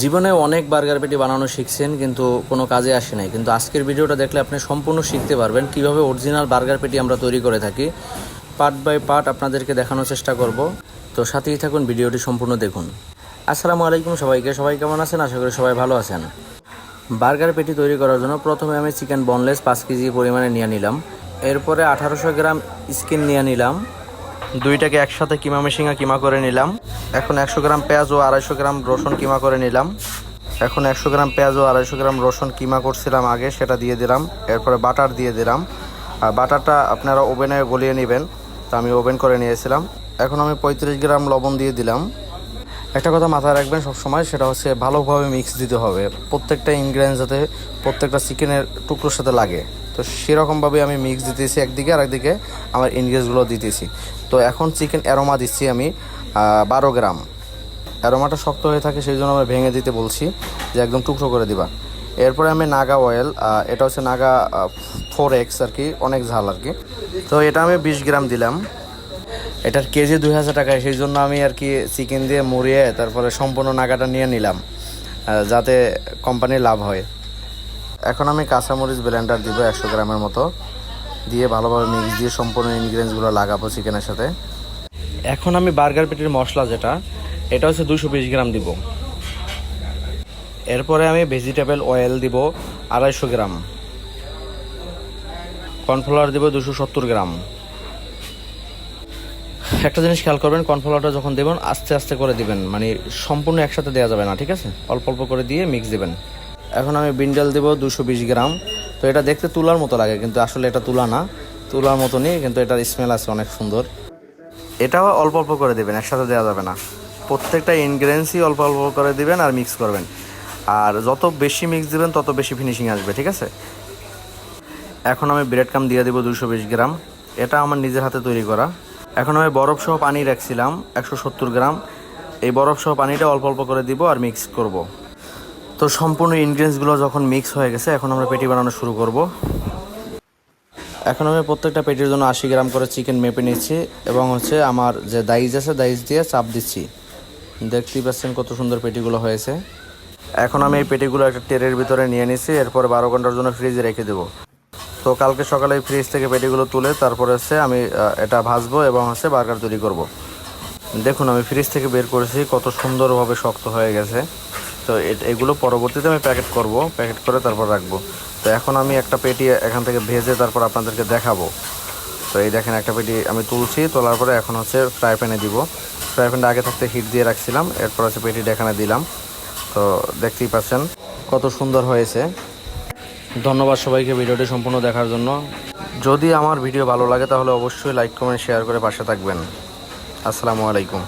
জীবনে অনেক বার্গার পেটি বানানো শিখছেন, কিন্তু কোনো কাজে আসে নাই। কিন্তু আজকের ভিডিওটা দেখলে আপনি সম্পূর্ণ শিখতে পারবেন কীভাবে অরিজিনাল বার্গার পেটি আমরা তৈরি করে থাকি। পার্ট বাই পার্ট আপনাদেরকে দেখানোর চেষ্টা করব। তো সাথেই থাকুন, ভিডিওটি সম্পূর্ণ দেখুন। আসসালামু আলাইকুম সবাইকে। সবাই কেমন আছেন? আশা করি সবাই ভালো আছেন। বার্গার পেটি তৈরি করার জন্য প্রথমে আমি চিকেন বনলেস পাঁচ কেজি পরিমাণে নিয়ে নিলাম। এরপরে আঠারোশো গ্রাম স্কিন নিয়ে নিলাম। দুইটাকে একসাথে কিমা মেশিংয়া কিমা করে নিলাম। এখন একশো গ্রাম পেঁয়াজ ও আড়াইশো গ্রাম রসুন কিমা করে নিলাম। এখন একশো গ্রাম পেঁয়াজ ও আড়াইশো গ্রাম রসুন কিমা করছিলাম আগে, সেটা দিয়ে দিলাম। এরপরে বাটার দিয়ে দিলাম। আর বাটারটা আপনারা ওভেনে গলিয়ে নেবেন। তা আমি ওভেন করে নিয়েছিলাম। এখন আমি পঁয়ত্রিশ গ্রাম লবণ দিয়ে দিলাম। একটা কথা মাথায় রাখবেন সবসময়, সেটা হচ্ছে ভালোভাবে মিক্স দিতে হবে। প্রত্যেকটা ইনগ্রেডিয়েন্ট যাতে প্রত্যেকটা চিকেনের টুকরোর সাথে লাগে। তো সেরকমভাবে আমি মিক্স দিতেছি একদিকে আর একদিকে আমার ইনগ্রেডিয়েন্টসগুলো দিতেছি। তো এখন চিকেন অ্যারোমা দিচ্ছি আমি বারো গ্রাম। অ্যারোমাটা শক্ত হয়ে থাকে সেই জন্য আমি ভেঙে দিতে বলছি যে একদম টুকরো করে দিবা। এরপরে আমি নাগা অয়েল এটা হচ্ছে নাগা ফোর এক্স আর কি, অনেক ঝাল আর কি। তো এটা আমি বিশ গ্রাম দিলাম। এটার কেজি দুই হাজার টাকায় সেই জন্য আমি আর কি চিকেন দিয়ে মুড়িয়ে তারপরে সম্পূর্ণ নাগাটা নিয়ে নিলাম যাতে কোম্পানির লাভ হয়। এখন আমি কাঁচামরিচ ব্লেন্ডার দিব একশো গ্রামের মতো। দিয়ে ভালোভাবে মিক্স দিয়ে সম্পূর্ণ ইনগ্রিডিয়েন্টসগুলো লাগাবো চিকেনের সাথে। এখন আমি বার্গার পেটির মশলা যেটা, এটা হচ্ছে দুশো বিশ গ্রাম দিব। এরপরে আমি ভেজিটেবল অয়েল দিব আড়াইশো গ্রাম। কর্নফ্লাওয়ার দিব দুশো সত্তর গ্রাম। একটা জিনিস খেয়াল করবেন কর্নফ্লাওয়ারটা যখন দেবেন, আস্তে আস্তে করে দিবেন। মানে সম্পূর্ণ একসাথে দেওয়া যাবে না, ঠিক আছে? অল্প অল্প করে দিয়ে মিক্স দিবেন। এখন আমি বিন্ডাল দেবো দুশো বিশ গ্রাম। তো এটা দেখতে তুলার মতো লাগে, কিন্তু আসলে এটা তুলা না। তুলার মতনই, কিন্তু এটার স্মেল আছে অনেক সুন্দর। এটাও অল্প অল্প করে দেবেন, একসাথে দেওয়া যাবে না। প্রত্যেকটা ইনগ্রেডিয়েন্টসই অল্প অল্প করে দিবেন আর মিক্স করবেন। আর যত বেশি মিক্স দিবেন, তত বেশি ফিনিশিং আসবে, ঠিক আছে? এখন আমি ব্রেড কাম দিয়ে দেবো দুশো বিশ গ্রাম। এটা আমার নিজের হাতে তৈরি করা। এখন আমি বরফ সহ পানি রাখছিলাম, একশো সত্তর গ্রাম। এই বরফ সহ পানিটা অল্প অল্প করে দিব আর মিক্স করব। তো সম্পূর্ণ ইনগ্রিডিয়েন্টসগুলো যখন মিক্স হয়ে গেছে, এখন আমরা পেটি বানানো শুরু করব। এখন আমি প্রত্যেকটা পেটির জন্য আশি গ্রাম করে চিকেন মেপে নিচ্ছি এবং হচ্ছে আমার যে দাইজ আছে দাইজ দিয়ে চাপ দিচ্ছি। দেখতেই পাচ্ছেন কত সুন্দর পেটিগুলো হয়েছে। এখন আমি এই পেটিগুলো একটা টেরের ভিতরে নিয়ে নিচ্ছি, এরপরে বারো ঘণ্টার জন্য ফ্রিজে রেখে দেবো। তো কালকে সকালে ফ্রিজ থেকে পেটিগুলো তুলে তারপরে হচ্ছে আমি এটা ভাজবো এবং হচ্ছে বার্গার তৈরি করব। দেখুন আমি ফ্রিজ থেকে বের করেছি, কত সুন্দরভাবে শক্ত হয়ে গেছে। তো এগুলো পরবর্তীতে আমি প্যাকেট করব, প্যাকেট করে তারপর রাখব। তো এখন আমি একটা পেটি এখান থেকে ভেজে তারপর আপনাদেরকে দেখাবো। তো এই দেখেন একটা পেটি আমি তুলছি, তোলার পরে এখন হচ্ছে ফ্রাই প্যানে দিব। ফ্রাই প্যানটা আগে থাকতে হিট দিয়ে রাখছিলাম, এরপর হচ্ছে পেটিটা এখানে দিলাম। তো দেখতেই পাচ্ছেন কত সুন্দর হয়েছে। ধন্যবাদ সবাইকে ভিডিওটি সম্পূর্ণ দেখার জন্য। যদি আমার ভিডিও ভালো লাগে তাহলে অবশ্যই লাইক কমেন্ট শেয়ার করে পাশে থাকবেন। আসসালামু আলাইকুম।